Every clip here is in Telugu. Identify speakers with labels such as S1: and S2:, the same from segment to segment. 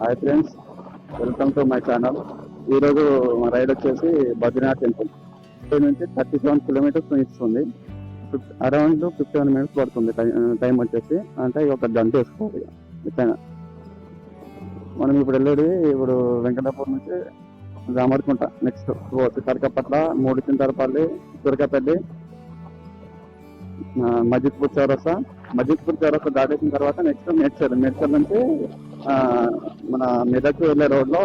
S1: Hi friends welcome to my channel ఈరోజు మా రైడ్ వచ్చేసి బద్రీనాథ్ టెంపుల్ ఇక్కడ నుంచి థర్టీ సెవెన్ కిలోమీటర్స్ ఇస్తుంది అరౌండ్ ఫిఫ్టీ వన్ మినిట్స్ పడుతుంది టైం వచ్చేసి. అంటే ఒక గంట వేసుకోవాలి ఎట్లయినా. మనం ఇప్పుడు వెళ్ళేది ఇప్పుడు వెంకటాపురం నుంచి రామడుకుంట. నెక్స్ట్ కరకపట్ల మూడు చింతరపల్లి దుర్గపల్లి మజిద్పూర్ చౌరస్తా మజిద్పూర్ చౌరస్తా దాటేసిన తర్వాత నెక్స్ట్ మేడ్చల్. మేడ్చల్ నుంచి మన మెదక్ వెళ్ళే రోడ్లో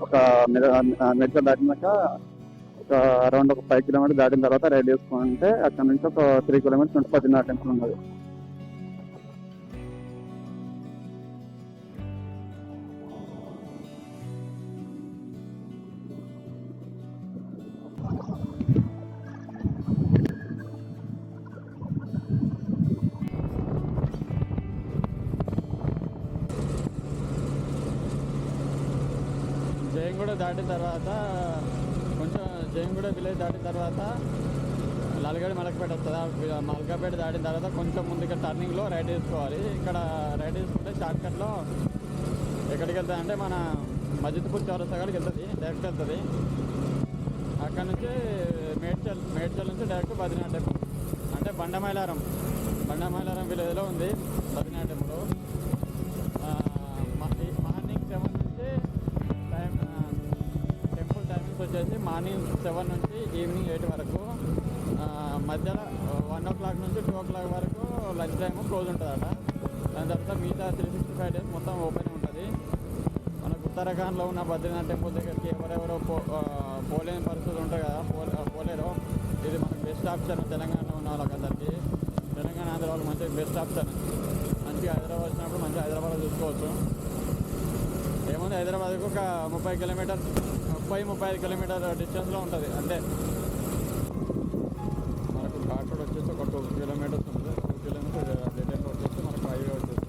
S1: ఒక మెదక్ దాటినాక ఒక అరౌండ్ ఒక ఫైవ్ కిలోమీటర్ దాటిన తర్వాత రైడ్ చేసుకుంటే అక్కడ నుంచి ఒక త్రీ కిలోమీటర్స్ ఉంటుంది పదిన్నర టెంపుల్ ఉన్నది
S2: జయంగూడ దాటిన తర్వాత కొంచెం జయంగూడ విలేజ్ దాటిన తర్వాత లలగడ మలకపేట వస్తుంది. మలకపేట దాటిన తర్వాత కొంచెం ముందుగా టర్నింగ్లో రైట్ తీసుకోవాలి ఇక్కడ రైట్ తీసుకుంటే షార్ట్కట్లో ఎక్కడికి వెళ్తుంది అంటే మన మజిద్పూర్ చౌరస్తా కాడికి వెళ్తుంది డైరెక్ట్ వెళ్తుంది. అక్కడ నుంచి మేడ్చల్ మేడ్చల్ నుంచి డైరెక్ట్ బద్రీనాథ్ టెంపుల్ అంటే బండమైలారం బండమైలారం విలేజ్లో ఉంది. బద్రీనాథ్ మార్నింగ్ సెవెన్ నుంచి ఈవినింగ్ ఎయిట్ వరకు మధ్యలో వన్ ఓ క్లాక్ నుంచి టూ ఓ క్లాక్ వరకు లంచ్ టైము క్లోజ్ ఉంటుందట. దాని తర్వాత మిగతా త్రీ సిక్స్టీ ఫైవ్ డేస్ మొత్తం ఓపెన్ ఉంటుంది. మనకు ఉత్తరాఖండ్లో ఉన్న బద్రీనాథ్ టెంపుల్ దగ్గరికి ఎవరెవరో పో పోలేని పరిస్థితులు ఉంటాయి కదా పోలే పోలేరు ఇది మనకు బెస్ట్ ఆప్షన్ తెలంగాణలో ఉన్న వాళ్ళకందరికీ. తెలంగాణ ఆంధ్ర వాళ్ళకి మంచి బెస్ట్ ఆప్షన్ మంచిగా హైదరాబాద్ వచ్చినప్పుడు మంచిగా హైదరాబాద్లో చూసుకోవచ్చు. ఏముంది హైదరాబాద్కు ఒక ముప్పై కిలోమీటర్ ముప్పై ముప్పై ఐదు కిలోమీటర్ డిస్టెన్స్లో ఉంటుంది అంతే మనకు ఘాట్ వచ్చేసి ఒక టూ కిలోమీటర్స్ ఉంది. టూ కిలోమీటర్ డెడ్ వచ్చేసి మనకు హైవే వచ్చేసి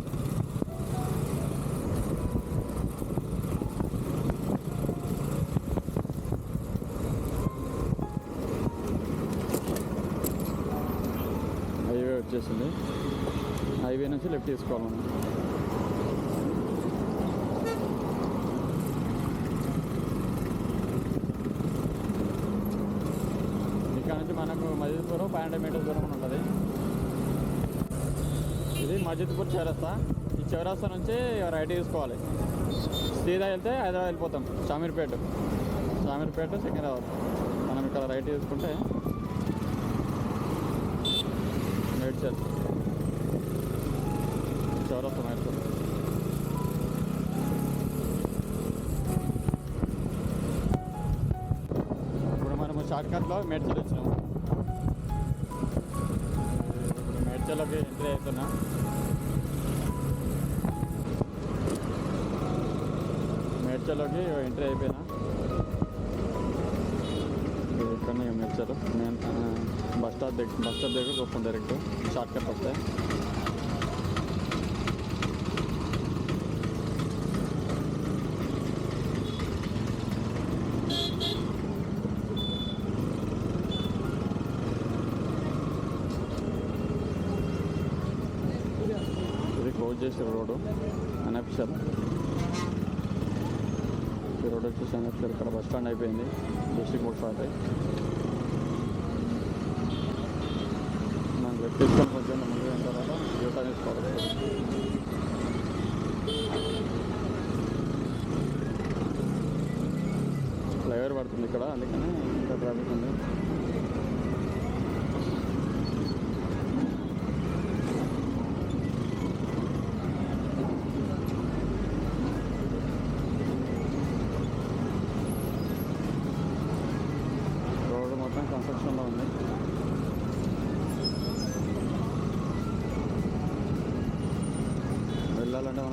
S2: హైవే వచ్చేసింది. హైవే నుంచి లెఫ్ట్ తీసుకోవాలి మనం ఇక్కడ నుంచి దూరం ఫైవ్ హండ్రెడ్ మీటర్స్ దూరం ఉంటుంది. ఇది మజిద్పూర్ చౌరస్తా. ఈ చౌరస్తా నుంచి రైట్ తీసుకోవాలి. సీదా వెళ్తే హైదరాబాద్ వెళ్ళిపోతాం. షామీర్పేట షామీర్పేట సికింద్రాబాద్. మనం ఇక్కడ రైట్ తీసుకుంటే మేడ్చల్. చౌరస్తా మేడ్చల్. ఇప్పుడు మనము షార్ట్కట్లో మేడ్చల్ వచ్చినాము. ఇప్పుడు ఎంట్రీ అవుతున్నా మేడ్చలోకి ఎంట్రీ అయిపోయినా. ఇది ఇక్కడనే నేను బస్ స్టాప్ దగ్గర బస్ స్టాప్ దగ్గర చూస్తాను డైరెక్ట్ షార్ట్కట్ వస్తాయి ఇది క్లోజ్ చేసే రోడ్డు అనఫిషియల్ ఈ రోడ్ వచ్చేసి అనఫిషియల్ ఇక్కడ బస్ స్టాండ్ అయిపోయింది. డిస్ట్రిక్ట్ బోర్డ్ స్టార్ట్ మనం లెఫ్ట్ తీసుకొని కొంచెం ముందు అయిన తర్వాత యూటర్న్ తీసుకోవాలి ఫ్లైఓవర్ పడుతుంది ఇక్కడ అందుకని ఇంకా ట్రాఫిక్ ఉంది.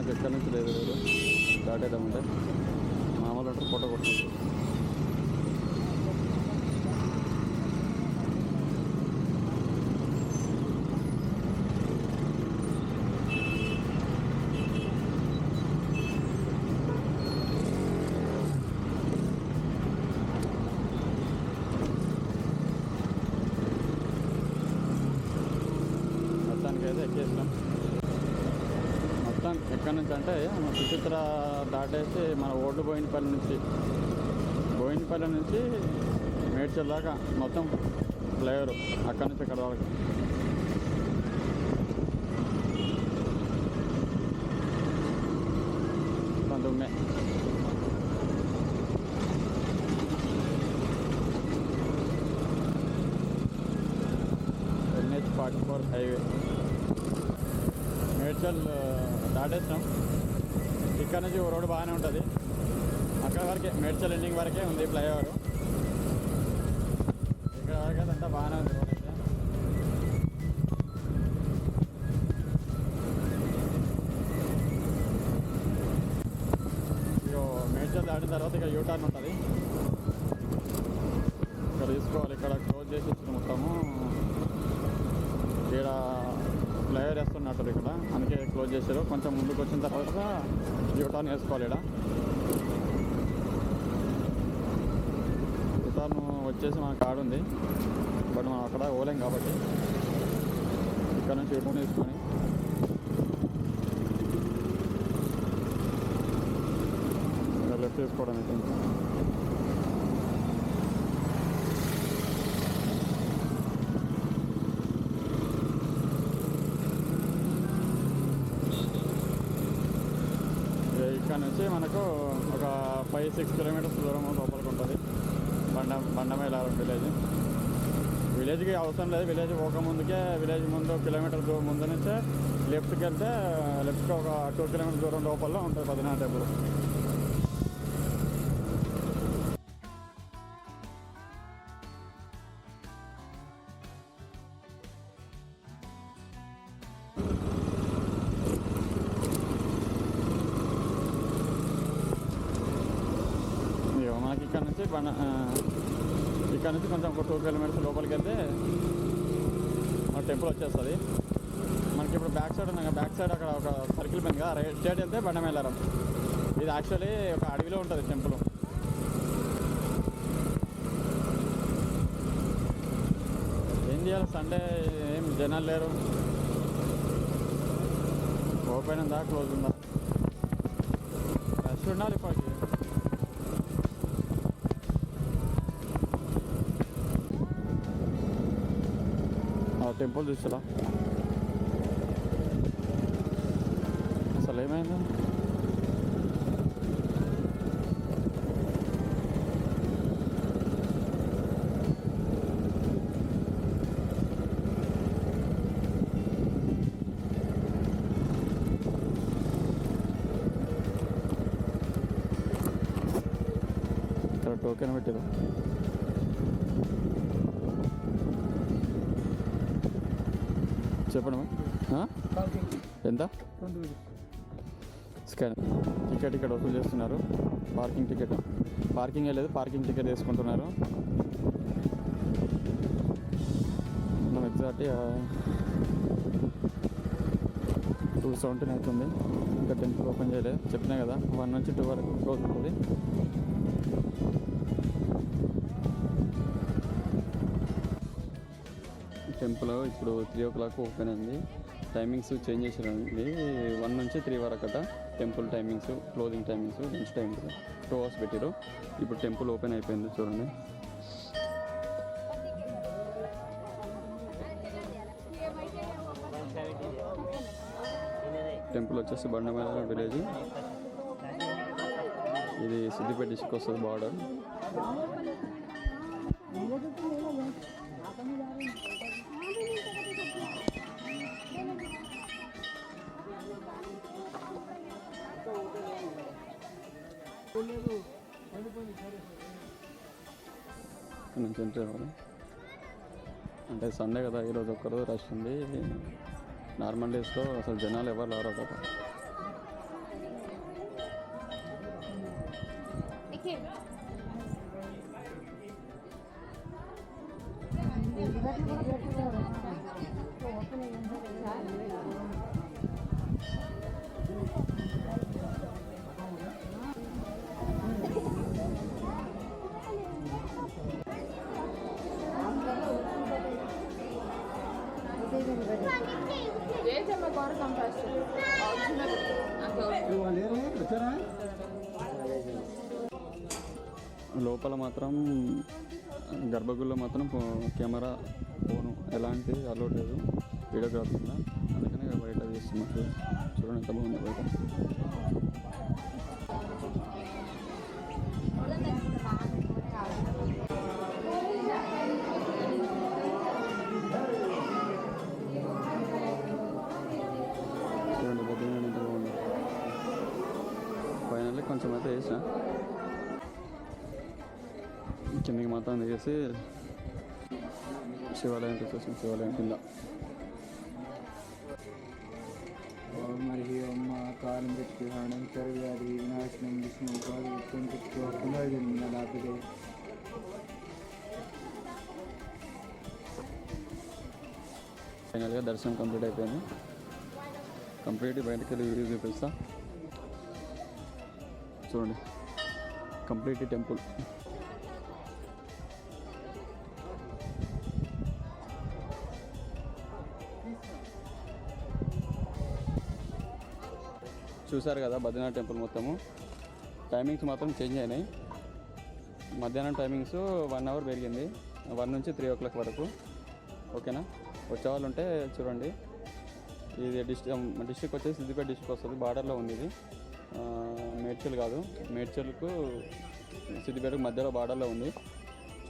S2: ఎక్కడి నుంచి లేదు లేదు దాటేద్దామంటే మామూలు అంటారు ఫోటో కొట్టుకుంటారు మొత్తానికి అయితే ఎక్కేసాం మొత్తం ఎక్కడి నుంచి అంటే మన సుచిత్ర దాటేసి మన ఓల్డ్ బోయినపల్లి నుంచి. బోయినపల్లి నుంచి మేడ్చల్ దాకా మొత్తం ఫ్లేవర్ అక్కడి నుంచి ఇక్కడ వరకు. కొంత దుమ్మే. NH forty four highway. Medchal దాటేస్తాం. ఇక్కడ నుంచి ఓ రోడ్డు బాగానే ఉంటుంది. అక్కడ వరకే మేడ్చల్ ఎండింగ్ వరకే ఉంది ఫ్లైఓవర్. ఇక్కడ వరకు అదంతా బాగానే ఉంది రోడ్ అయితే. మేడ్చల్ దాటిన తర్వాత ఇక్కడ యూటర్న్ ఉంటుంది ఇక్కడ తీసుకోవాలి ఇక్కడ క్లోజ్ చేసి ఇచ్చిన మొత్తము ఇక్కడ ఫ్లైఓవర్ వేస్తున్నట్టు ఇక్కడ అందుకే క్లోజ్ చేశారు. కొంచెం ముందుకు వచ్చిన తర్వాత యూటర్న్ వేసుకోవాలి ఇక్కడ యూటర్న్ వచ్చేసి మన కాడు ఉంది. బట్ మనం అక్కడ పోలేం కాబట్టి ఇక్కడ నుంచి యూటర్న్ వేసుకొని. లెఫ్ట్ తీసుకోవడం అయితే ఇంకా ఇక ఇక్కడ నుంచి మనకు ఒక ఫైవ్ సిక్స్ కిలోమీటర్స్ దూరం లోపలికి ఉంటుంది. బండ బండమేలారం విలేజ్ విలేజ్కి అవసరం లేదు. విలేజ్ పోక ముందుకే విలేజ్ ముందు కిలోమీటర్ దూరం ముందు నుంచే లెఫ్ట్కి వెళ్తే లెఫ్ట్కి ఒక టూ కిలోమీటర్ దూరం లోపల ఉంటుంది పదిహేను టెంపుల్. నుంచి బండ ఇక్కడ నుంచి కొంచెం ఒక టూ కిలోమీటర్స్ లోపలికి వెళ్తే మన టెంపుల్ వచ్చేస్తుంది. మనకి ఇప్పుడు బ్యాక్ సైడ్ ఉన్నాం బ్యాక్ సైడ్ అక్కడ ఒక సర్కిల్ పైన కదా రైట్ సైడ్ వెళ్తే బండమేలారం. ఇది యాక్చువల్లీ ఒక అడవిలో ఉంటుంది టెంపుల్ ఏం చేయాలి? సండే ఏం జనాలు లేరు. ఓపెన్ ఉందా? క్లోజ్ ఉందా? రష్ ఉండాలి ఇప్పటికి టెంపుల్ చూసారా అసలు ఏమైంది ఇక్కడ టోకెన్ పెట్టారు చెప్పండి ఎంత? స్కాన్. టికెట్ ఇక్కడ వసూలు చేస్తున్నారు. Parking ticket. పార్కింగ్ లేదు పార్కింగ్ టికెట్ తీసుకుంటున్నారు మనం ఎగ్జాక్ట్ టూ సెవెంటీన్ అవుతుంది. ఇంకా టెంపుల్ ఓపెన్ చేయలేదు. చెప్పినా కదా వన్ నుంచి టూ వరకు క్లోజ్ ఉంటుంది. టెంపుల్ ఇప్పుడు త్రీ ఓ క్లాక్ ఓపెన్ అయింది టైమింగ్స్ చేంజ్ చేసారండి వన్ నుంచి త్రీ వరకు అట temple timings closing timings lunch timings two hours పెట్టారు ఇప్పుడు టెంపుల్ ఓపెన్ అయిపోయింది చూడండి. టెంపుల్ వచ్చేసి బండమేళ విలేజ్. ఇది సిద్దిపేట డిస్ట్రిక్ట్ వస్తుంది బార్డర్. అంటే సండే కదా ఈరోజు ఒక్కరోజు రష్ ఉంది. నార్మల్ డేస్లో అసలు జనాలు ఎవరు రారు కదా
S3: Thank you.
S4: ఏజ్ అమ్మ గౌరవం ఫస్ట్ ఒరిజినల్
S2: లోపల మాత్రం గర్భగుడిలో మాత్రం కెమెరా ఫోను ఎలాంటి అలో లేదు. వీడియోగ్రాఫీ అందుకనే బయట తీస్తున్నట్టు చూడండి ఎంత బాగుంది బయట. ఫైనల్లీ కొంచెం అయితే వేసిన కిందకి మాత్రం దిగేసి శివాలయానికి వచ్చేసి శివాలయం కింద
S3: మరియు అమ్మ కాలం పెట్టి అనంతర వ్యాధి వినాశనం విష్ణు ఉపాధి ఉత్తం పెట్టుకో పునర్జన్మ
S2: ఫైనల్గా దర్శనం కంప్లీట్ అయిపోయింది. కంప్లీట్ బయటకు వెళ్ళి వీడియో చూపిస్తాను చూడండి. Complete temple. చూసారు కదా బద్రీనాథ్ టెంపుల్ మొత్తము. టైమింగ్స్ మాత్రం చేంజ్ అయినాయి. మధ్యాహ్నం టైమింగ్స్ వన్ అవర్ పెరిగింది. వన్ నుంచి త్రీ ఓ క్లాక్ వరకు. ఓకేనా? వచ్చే వాళ్ళు ఉంటే చూడండి. ఇది డిస్ట్రిక్ డిస్ట్రిక్ట్ వచ్చేసి సిద్దిపేట డిస్ట్రిక్ట్ వస్తుంది బార్డర్లో ఉంది ఇది. మేడ్చల్ కాదు. మేడ్చల్కు సిద్దిపేటకు మధ్యలో బార్డర్లో ఉంది.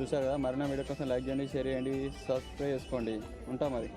S2: చూసారు కదా? మరిన్న వీడియో కోసం లైక్ చేయండి షేర్ చేయండి సబ్స్క్రైబ్ చేసుకోండి. ఉంటాం మరి.